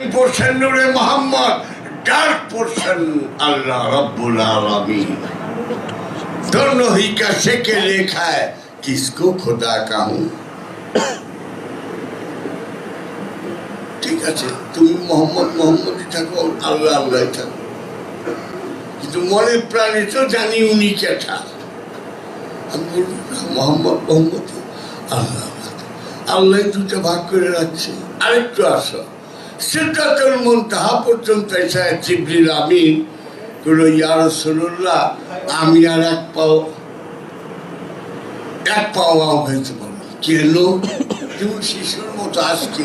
Portion नूरे Mohammad dark portion अल्लाह रब्बुल आलमीन दोनों ही का शेके लिखा है किसको खुदा कहूं ঠিক আছে তুমি মোহাম্মদ মোহাম্মদই থাকো আল্লাহ আল্লাহ থাকো কিন্তু মনে প্রাণে তো জানি উনি কেঠা আমি বলবো না মোহাম্মদ মোহাম্মদ আল্লাহ আল্লাহ আল্লাহ দুটো ভাগ করে রাখছে আরেকটু আসো সিদ্ধাতুল মুনতাহা পর্যন্ত এসে জিবরিল আমিন কোনো ইয়া রাসূলুল্লাহ, আমি আর এক পাও এক পাওয়াও হয়েছে বলো। কেন? তুমি শিশুর মতো আজকে।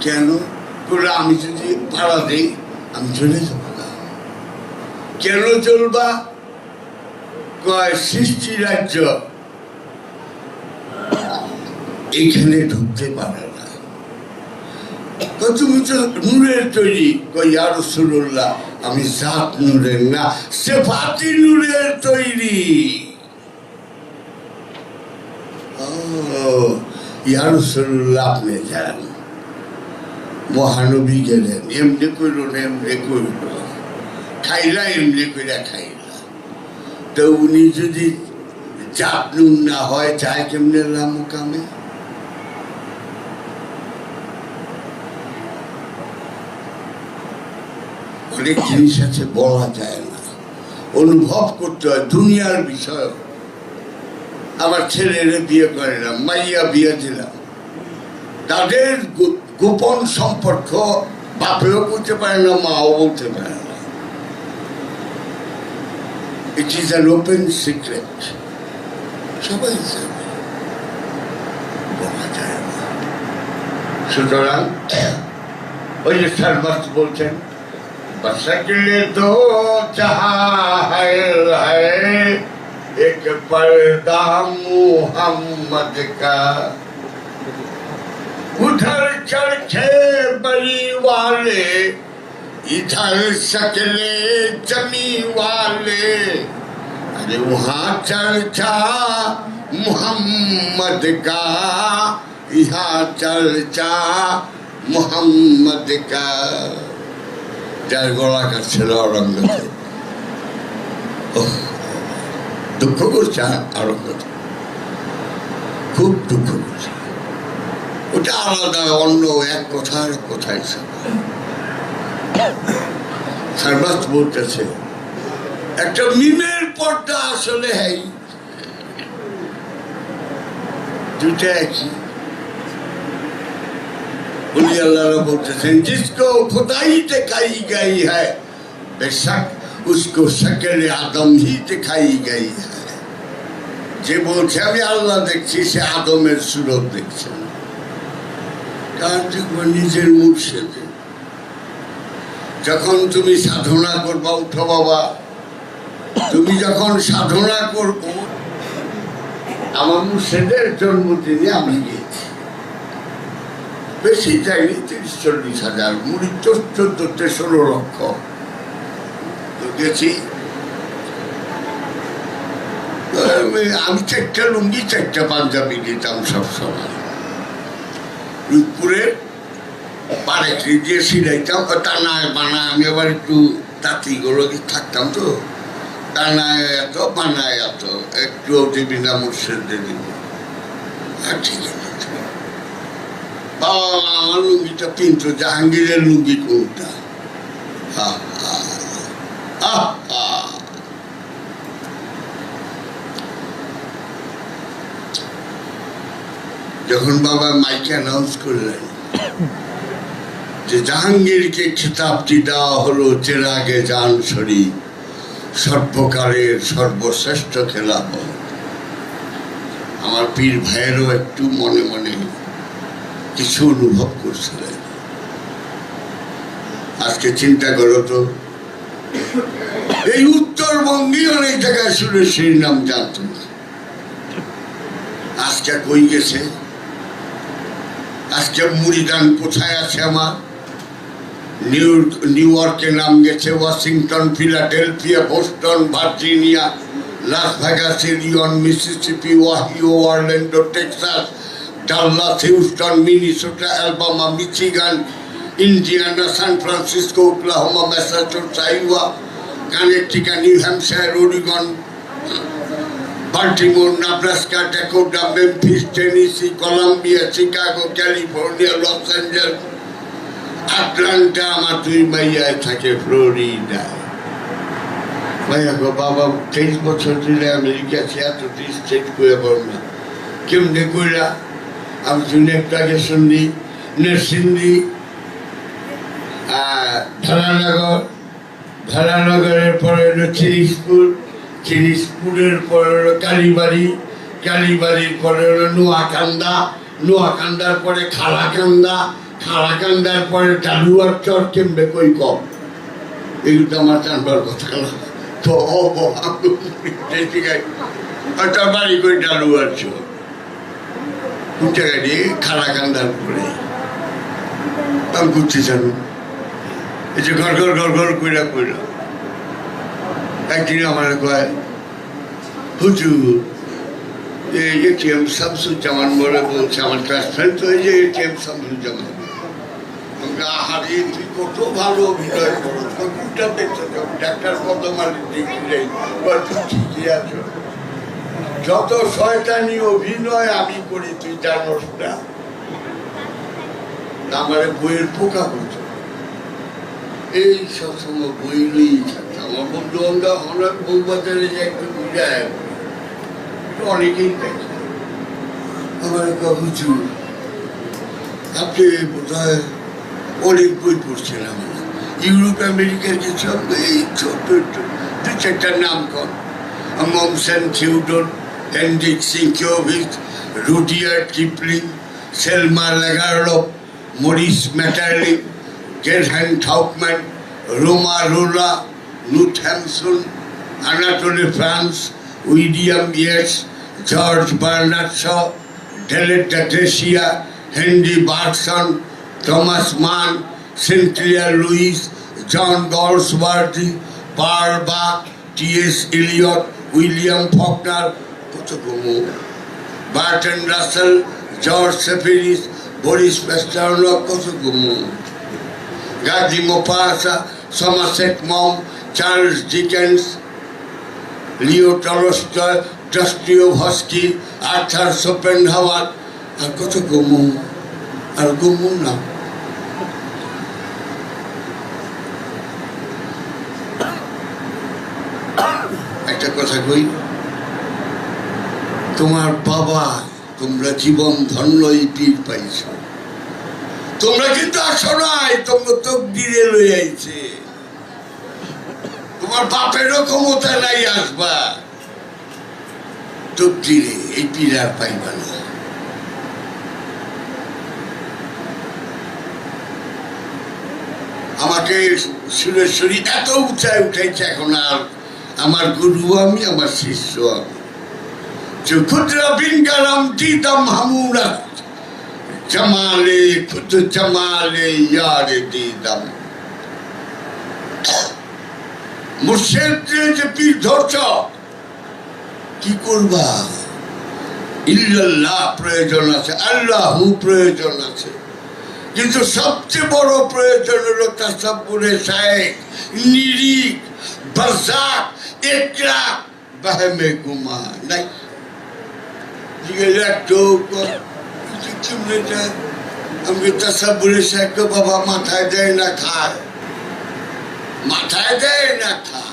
কেন? বলে আমি যদি ভাড়া দিই, আমি চলে যাব না। কেন চলবা কয়, সৃষ্টি রাজ্য এখানে ঢুকতে পারে না কয় তুমি তো নূরের তৈরি কই আর রসুল্লাহ আমি জাত নূরের না সেফাতি নূরের তৈরি। ইয়া রসুল্লাহ আপনি যান। মহানবী গেলেন, এমনি করুন এমনি করুন খাইলা, এমনি করে খাইলা। তো উনি যদি চাপ নুন না হয়, যায় কেমনে রামকামে অনেক জিনিস আছে, বলা যায় না। অনুভব করতে হয়, দুনিয়ার বিষয় আমার ছেলেরে বিয়ে করিলাম মাইয়া বিয়ে দিলাম। তাদের গোপন সম্পর্ক বাপেও বলতে পারে না, মাও বলতে পারে না। It is an open secret সবাই না। সুতরাং, ওই যে সারবাস বলছেন बसकले दो है है। एक पर्दा मुहम्मद का। उधर चरखे बड़ी वाले इधर सकले जमी वाले अरे वहाँ चर्चा मोहम्मद का। यहाँ चर्चा मोहम्मद का। যার গলা কাটছিল অরঙ্গতে দুঃখ করছে অরঙ্গতে খুব দুঃখ করছে ওটা আলাদা অন্য এক কথার কথা হিসাবে সারবাস বলতেছে একটা মিমের পর্দা আসলে হ্যাঁ দুটা একই বলি আল্লাহরা বলতেছেন জিসকো খুদাইতে খাই গাই হ্যাঁ উসকো শকের আদম হি দেখাই গাই যে বলছে, আমি আল্লাহ দেখছি, সে আদমের সুরত দেখছে নিজের মুর্শেদে। যখন তুমি সাধনা করবা, উঠো বাবা। তুমি যখন সাধনা করব, আমার মুর্শেদের জন্মদিনে আমি গিয়েছি বেশি চাইনি তিরিশ চল্লিশ হাজার, মুড়ি চোদ্দতে ষোলো লক্ষ। তো গেছি। আমি- চারটা লুঙ্গি, চারটা পাঞ্জাবি দিতাম সবসময় রূপপুরে পাড়ে দিয়ে সিলাইতাম টানায় বানায় আমি আবার একটু তাঁতিগুলো থাকতাম তো। টানায় এত, বানায় এত, একটু দিবি না মুর্শিদে দিব। আর ঠিক আছে। আমার লুঙ্গিটা পিনতো জাহাঙ্গীরের লুঙ্গি কোনটা। যখন বাবা মাইকে অ্যানাউন্স করলেন যে জাহাঙ্গীরকে খেতাবটি দেওয়া হলো চেরাগে জান শরীফ, সর্বকালের সর্বশ্রেষ্ঠ খেলাফ আমার পীর ভাইয়েরও একটু মনে মনে কিছু অনুভব করছিলেন। আজকে চিন্তা করো তো, এই উত্তরবঙ্গে অনেক জায়গায় শুনে সেই নাম জানত না। আজকে কই গেছে? আজকে মুড়িদান কোথায় আছে আমার? নিউ নিউ ইয়র্কে নাম গেছে Washington, Philadelphia, Boston, Virginia, Las Vegas, Leon, Mississippi, Ohio, Orlando, Texas Dallas Houston Minnesota Alabama Michigan Indiana San Francisco Oklahoma Massachusetts Iowa Connecticut New Hampshire Oregon Baltimore Nebraska Dakota Memphis Tennessee Columbia Chicago California Los Angeles Atlanta আমার দুই মাইয়ায় থাকে ফ্লোরিডায় ভাইয়া গো বাবা তেইশ বছর দিলে America আছে এত স্টেট করে বলবে কেমনে কইরা শুনি নরসিংদী ধরানগর ধরানগরের পরে হলো চিরিসপুর চিরিসপুরের পরে হলো কালীবাড়ি কালীবাড়ির পরে হলো নোয়াকান্দা নোয়াকান্দার পরে খালাকান্দা খালাকান্দার পরে টালুয়ার চর কেমবে কই কম? এগুলো তো আমার জানবার কথা না তো আছে বাড়ি করে টালুয়ার চর? কোন জায়গায় দিয়ে খালাকান্দার পরে আমি ঘুরতে জানো এই যে ঘর ঘর ঘর ঘর কইরা কইরা। একদিন আমার কয়, হুজুর, এই এটিএম শামসুজ্জামান বলে বলছে, আমার ক্লাস ফ্রেন্ড তো এই যে এটিএম শামসুজ্জামান আহারে, তুই কত ভালো অভিনয় করো ডাক্তার কত মালিক দেখি তুই ঠিকই আছো। যত শয়তানি অভিনয় আমি করি, তুই জানোস না। আমার বইয়ের পোকা হতো এই সবসময় বই নিয়েই থাকতাম। আমার বন্ধু বান্ধব অনেক বউ বাজারে যে একটু বুঝায় অনেকেই দেখে। আমার একটা হুজুর আপনি বোধ হয় অনেক বই পড়ছেন পড়ছিলাম ইউরোপ আমেরিকার কিছু এই ছোট দু চারটার নাম কর মমসেন থিউডর Henrique সিংকিওভিচ রুডিয়ার Kipling Selma লেগারলপ Morris ম্যাটারলি গেরহ্যান ঠাউকম্যান Ruma রোলা নুথ হ্যামসন আনাটোলে France William yes George Bernard Shaw ডেলেটা ডেসিয়া Henry version Thomas মান সেন্ট্রিয়া লুইস জন গলসওয়ার্দি পার্ল বাক টি.এস. এলিয়ট উইলিয়াম ফকনার কত কমু Bertrand Russell, George Seferis, Boris Pasternak কত কমু Gazi Maupassant Somerset Maugham Charles Dickens, Leo Tolstoy Dostoevsky, Arthur Schopenhauer আর কত কমু আর কমু না। একটা কথা কই? তোমার বাবা, তোমরা জীবন ধন্যই পীর পাইছ। তোমরা কিন্তু আসো নাই, তোমরা তো গিরে আইছে। তোমার বাপেরও ক্ষমতা নাই আসবা। তো গিরে এই পীর আর পাইবা না। আমাকে সুরেশ্বরী এত উঁচায় উঠাইছে এখন আর আমার গুরু আমি, আমার শিষ্য আমি। ক্ষুদ্র বিনকারাম দিতাম হামুরা। জমালে খুদ জমালে ইয়ারে দিদাম। মুর্শেদে যে পীর ধরছ, কি করবা? ইল্লাল্লাহ, প্রয়োজন আছে। আল্লাহু প্রয়োজন আছে। কিন্তু সবচেয়ে বড় প্রয়োজন হলো তাসাব্বুরে শায়েক নিরিক বাজাক একরা বাহেমে গুমা। নাই। চিমড়েটা আমাকে তাসাব্বুরে বাবা মাথায় দেয় না, খায়। মাথায় দেয় না, খায়।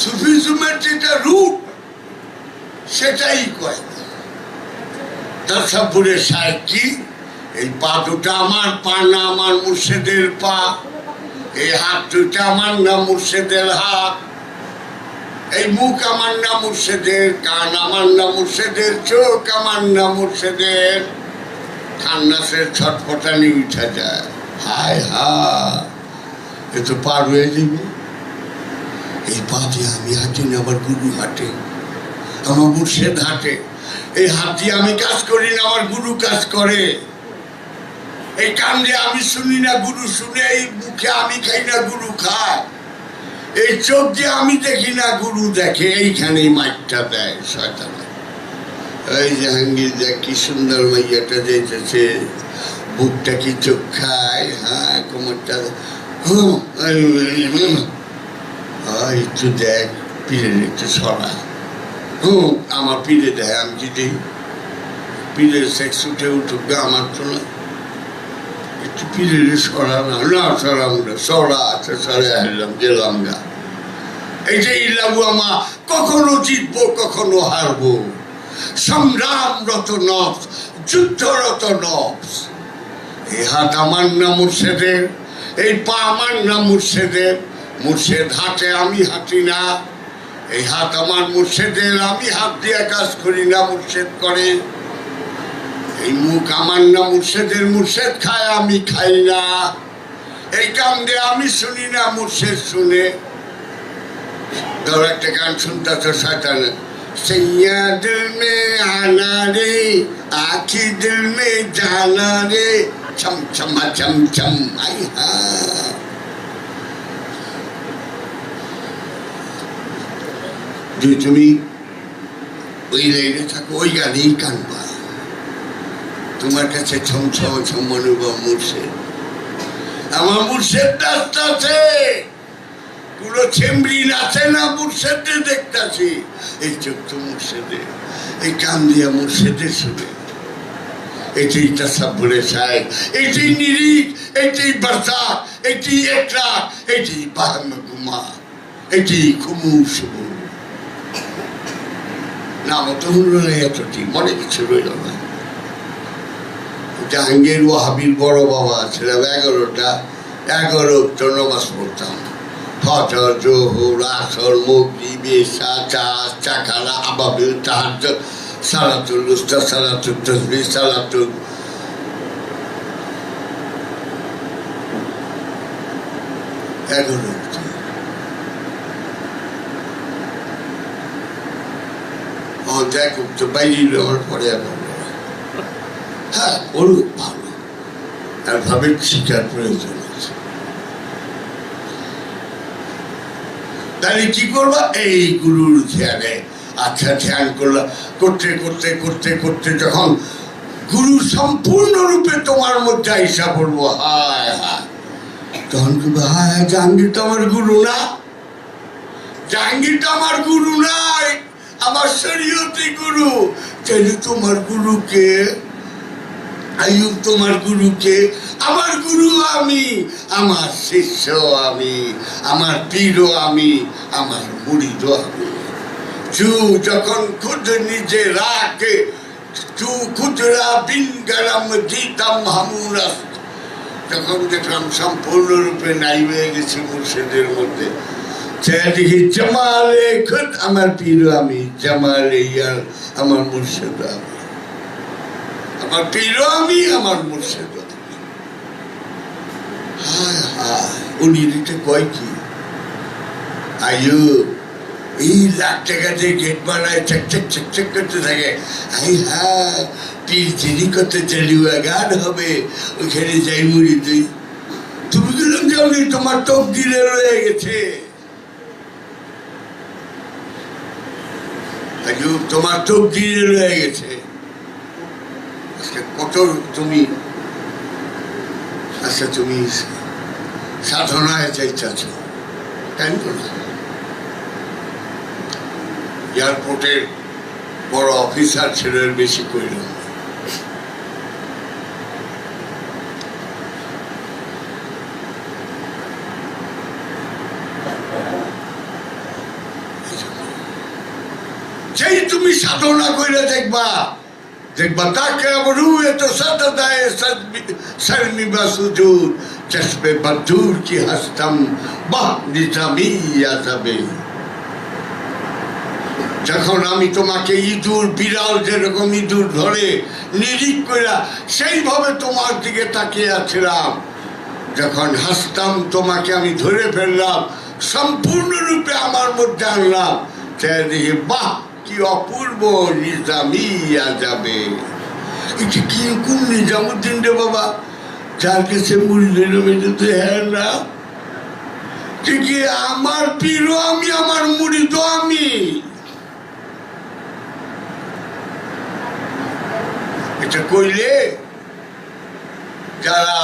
সুফিজমের যেটা রূপ সেটাই কয় তাসাব্বুরে শায়েক কি, এই পা দুটা আমার পা, না আমার মুর্শেদের পা। এই হাত দুটা আমার না মুর্শেদের হাত। এই মুখ আমার না মুর্শেদের, কান আমার না মুর্শেদের, চোখ আমার না মুর্শেদের। খান্নাসের ছটফটানি উঠা যায়। হায় হা এ তো পার হয়ে যাবে। এই পা দিয়ে আমি হাঁটি না আমার গুরু হাঁটে, আমার মুর্শেদ হাঁটে। এই হাত দিয়ে আমি কাজ করি না, আমার গুরু কাজ করে। এই কান দিয়ে আমি শুনি না গুরু শুনে এই মুখে আমি খাই না গুরু খায়। এই চোখ দিয়ে আমি দেখি না গুরু দেখে। এইখানেই মাইকটা দেয় শয়তানে। ওই জাহাঙ্গীর দেখ কি সুন্দর মাইয়াটা যাইতেছে বুকটা কি চোখ খায়? হ্যাঁ কোমরটা এই, একটু দেখ পীরের একটু সরা। হুম আমার পীরে দেয় আমি যদি পীরের সেক্স উঠে উঠুক আমার তো না সরা না না সরাম না সরা আছে সরে আসলাম গেলাম গা এই যে ইলাবু আমা কখনো জিতবো কখনো হারবো সংগ্রামরত নফস যুদ্ধরত নফস এই হাত আমার না মুর্শেদের এই পা আমার না মুর্শেদের মুর্শেদ হাতে আমি হাঁটি না এই হাত আমার মুর্শেদের আমি হাত দিয়ে কাজ করি না মুর্শেদ করে এই মুখ আমার না মুর্শেদের মুর্শেদ খায় আমি খাই না এই কাম দিয়ে আমি শুনি না মুর্শেদ শুনে ধর একটা গান শুনতে তো শয়তান सैया दिल में आना रे आखी दिल में जाना रे छम छमा छम छम आई हाँ যে তুমি ওই লাইনে থাকো ওই গানেই কানবা তোমার কাছে ছম ছম ছম অনুভব মুর্শিদ। আমার মুর্শিদ পুরো ছেমরি নাচে না মুর্শেদে দেখতাছি। এই চোখ তো মুর্শেদে, এই কান দিয়া মুর্শেদে শুনে। তাসাব্বুরে চাই এটাই নিরিখ, এটাই বার্তা, এটাই একলা এটাই বাহাম গুমা, এটাই খুমু শুভু নাম তো হলো না এতটি, মনে কিছু রইল না। জাহাঙ্গীর ওয়াহাবির বড় বাবা ছিলাম এগারোটা, এগারো নমাজ পড়তাম ফজর, জোহর, আসর, মগরি, বেশা চাষ চাকারা আবাবিল তাহাজ সালাতুল উস্তা, সালাতুল তসবি সালাতুল এগারো ও দেখ তো বাইরে নেওয়ার পরে এখন হ্যাঁ ওরও ভালো। আর শিকার প্রয়োজন আছে। তাহলে কি করবা? এই গুরুর ধ্যানে আচ্ছা ধ্যান করলা করতে করতে করতে করতে যখন গুরু সম্পূর্ণরূপে তোমার মধ্যে আইসা পড়ব হায় হায়। তখন কি বলব, হায় হায় জাহাঙ্গীর তো আমার গুরু না। জাহাঙ্গীর তো আমার গুরু নাই। আমার শরীয়তি গুরু। তাহলে তোমার গুরুকে আয়ুব তোমার গুরুকে, আমার গুরু আমি, আমার শিষ্য আমি, আমার পীরও আমি, আমার মুড়িদও আমি। চু যখন খুদ নিজে রাখে চু খুচরা বিন গরম দিতাম হামুরাস। তখন দেখলাম সম্পূর্ণরূপে নাই হয়ে গেছে মুর্শিদের মধ্যে চারিদিকে জামালে খুদ আমার পীর আমি জামালে ইয়ার আমার মুর্শিদ আমি। আমার আমার উনি কয় কি? আয়ু, এই লাখ টাকা দিয়ে গেট করতে থাকে। আই হ্যাঁ করতে গান হবে যাই মুড়ি তুই তুমি গেলাম যাওনি তোমার টোপ দিলে রয়ে গেছে। তোমার টোপ দিলে রয়ে গেছে। আজকে কত তুমি আচ্ছা তুমি সাধনায় চাইতেছ তাই এয়ারপোর্টের বড় অফিসার ছেলের বেশি কইল তুমি সাধনা করে দেখবা দেখবা তাকে আবার রুয়ে তো সাদা দায়ে শর্মি বা সুজুদ চশমে বদুর কি হস্তম, বাহ যখন আমি তোমাকে ইঁদুর, বিড়াল যেরকম ইঁদুর ধরে, নিরিখ কইরা সেইভাবে তোমার দিকে তাকিয়ে আছিলাম, যখন হাসতাম, তোমাকে আমি ধরে ফেললাম, সম্পূর্ণরূপে আমার মধ্যে আনলাম তাই দেখি বাহ কি অপূর্ব নিজামিয়া যাবে? এটা কি কোন নিজামুদ্দিন রে বাবা? যার কাছে মেঝে তো হ্যাঁ না? ঠিকই আমার পীরও আমি, আমার মুড়ি তো আমি? এটা কইলে যারা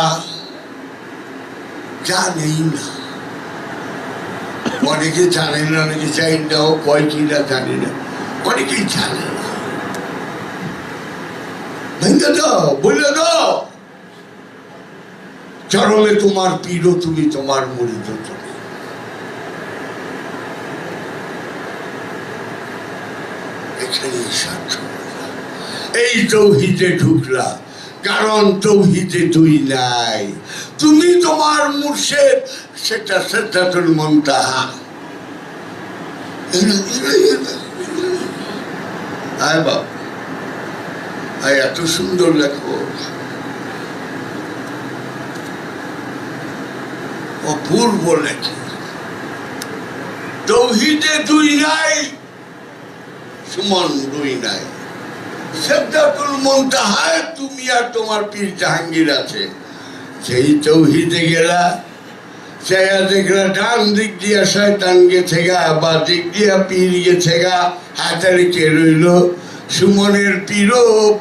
জানেই না, অনেকে জানে না অনেকে চাই নাও কয় কি না জানে না। অনেকেই জানে চরমে তোমার পীড়, তুমি তোমার মরিত তুমি। এই তৌহিদে ঢুকলা, কারণ তৌহিদে তুই নাই। তুমি তোমার মুর্শেদ, সেটা শ্রদ্ধাতুল মন্তাহা আয় বাপ। আয়, এত সুন্দর লেখো। অপূর্ব লেখো। তৌহিদে দুই নাই, সুমন দুই নাই। সেদ্দাতুল মন্তাহায়, তুমি আর তোমার পীর জাহাঙ্গীর আছে। সেই তৌহিদে গেলা চেয়া দেখলা ডান দিক দিয়া শয়তান গেছে গা, বা দিক দিয়া পীর গেছে গা, হাতারি কে রইল? সুমনের পীরও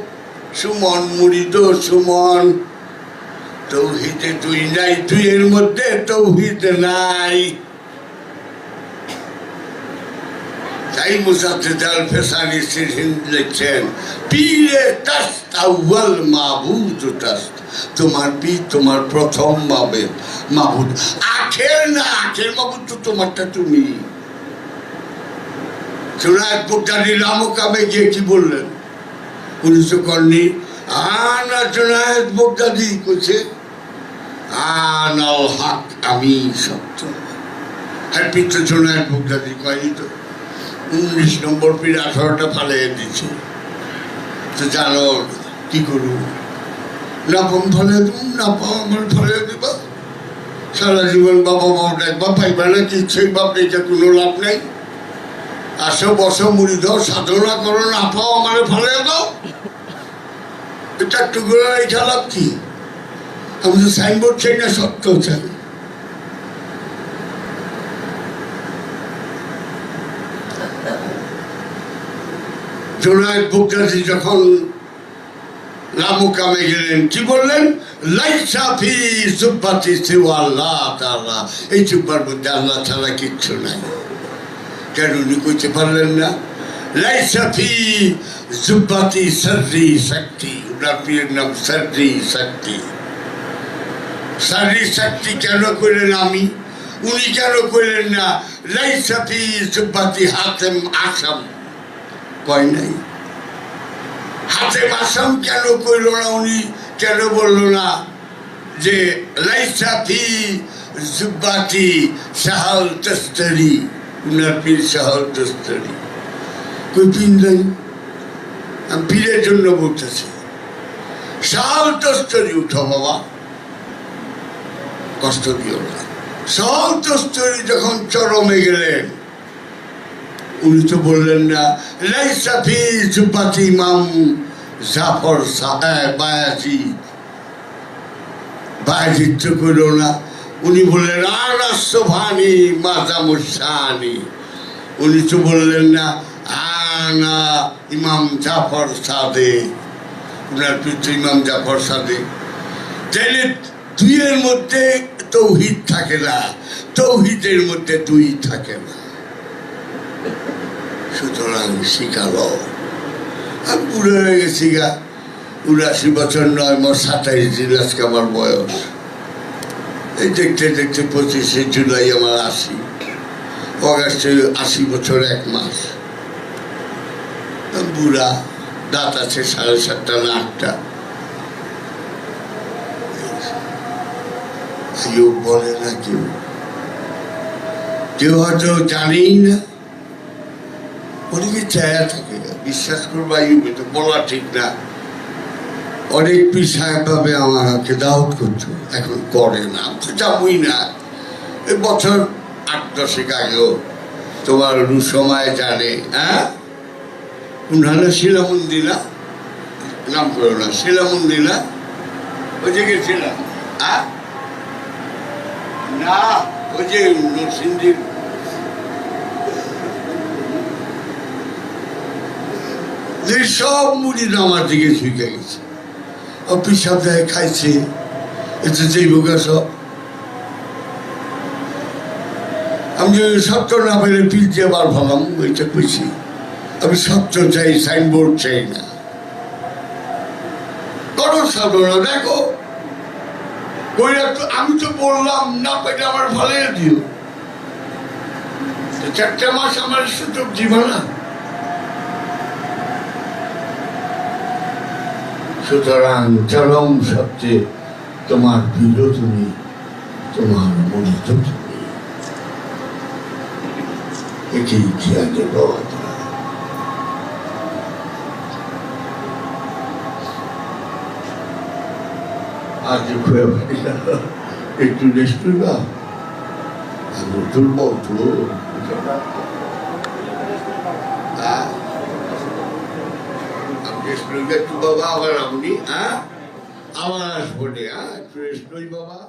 সুমন মুড়িদ সুমন। তৌহিদে তুই নাই, তুই এর মধ্যে তৌহিদ নাই। তাই মুসাদ্দিদ আল ফেসানি সিরহিন লিখছেন, পীরে তাস্ত, আউয়াল মাবুদ তাস্ত। তোমার পীর তোমার প্রথম মাবেদ মাবুদ। আখের না আখের মাবুদ তো তোমারটা তুমি। চুরায় বুকদারি রামকাবে গিয়ে কি বললেন? উনিশশো কর্ণি আনা চুরায় বুকদাদি করছে আনাল হক, আমি সত্য। হ্যাঁ পিত্র চুরায় বুকদাদি কয়নি তো? উনিশ নম্বর পিঠ আঠারোটা ফালিয়ে দিচ্ছে তো জানো কি করু না পম ফলে তুমি না পাও আমার ফলে দিবা। সারা জীবন বাবা মাও দেখবা পাইবা না কিচ্ছুই বাপ, এটা কোনো লাভ নেই। আসো, বসো, মুড়ি দাও, সাধনা করো, না পাও, আমার ফলে দাও। এটা একটু করে রেখা লাভ কি? আমি তো সাইনবোর্ড চাই না সত্য চাই। জোনায়দ বুকদাজি যখন রামুকামে গেলেন, কি বললেন? লাইসাফি সুব্বাতি সিওয়া আল্লাহ তাআলা। এই চুব্বার মধ্যে আল্লাহ ছাড়া কিচ্ছু নাই। কেন উনি কইতে পারলেন না? লাইসাফি জুব্বাতি সর্রি শক্তি ওনার পীরের নাম সর্রি শক্তি সর্রি শক্তি কেন করলেন আমি? উনি কেন করলেন না? লাইসাফি জুব্বাতি হাতেম আসাম। কয় নাই? হাতে মাসাম কেন কইল না উনি? কেন বলল না যে লাইসাফি জুব্বাতি সাহাল তস্তরি, উনার পীর সাহাল তস্তরি। কই পিন নাই? পীরের জন্য বলতেছি। সাহাল তস্তরি উঠো বাবা। কষ্ট দিও না। সাহাল তস্তরি যখন চরমে গেলেন উনি তো বললেন না লাইসাফি জুব্বাতি ইমাম জাফর বায়াজি। বায়াজির তো করল না। উনি বললেন আনাসভানি মাজামুসানি উনি তো বললেন না, আনা ইমাম জাফর সাদে। উনার পিতৃ ইমাম জাফর সাদে। তাইলে দুইয়ের মধ্যে তৌহিদ থাকে না, তৌহিদের মধ্যে দুই থাকে না। সুতরাং শিখালো আমি বুড়ো হয়ে গেছি গা। উনাশি বছর নয় মোর সাতাইশ দিন আজকে আমার বয়স। এই দেখতে দেখতে পঁচিশে জুলাই আমার আশি। অগাস্টে আশি বছর এক মাস। বুড়া দাঁত আছে সাড়ে সাতটা না আটটা। বলে না কেউ। কেউ হয়তো জানেই না। অনেকে চায়া থাকে। না বিশ্বাস করবা ইউবে তো বলা ঠিক না। অনেক সাহেব ভাবে আমাকে দাওয়াত করতো। এখন করে না যাবই না। এ বছর আট দশেক আগেও তোমার সময় জানে হ্যাঁ? উনারা শিলামন্দি না? নাম করো না শিলামন্দি না? ওই যে গেছিলাম। না, ওই যে নরসিংদীর যে সব মুড়ি আমার দিকে ঝুঁকে গেছে। পিসাব দেয়, খাইছে। এতে যেই বোকা সব। আমি যদি সত্য না পেলে পিল দিয়ে বার ভালাম ওইটা কইছি। আমি সত্য চাই, সাইনবোর্ড চাই না। দেখো। আমি তো বললাম, না মাস আমার সুযোগ সুতরাং চরম সত্যে তোমার বীর তুমি তোমার তুমি এটি বাবা আজ একটু রেস্ট আমি তুলব তো হ্যাঁ আমি রেস্ট একটু বাবা আবার আপনি হ্যাঁ? আবার আসব রে, হ্যাঁ? বাবা।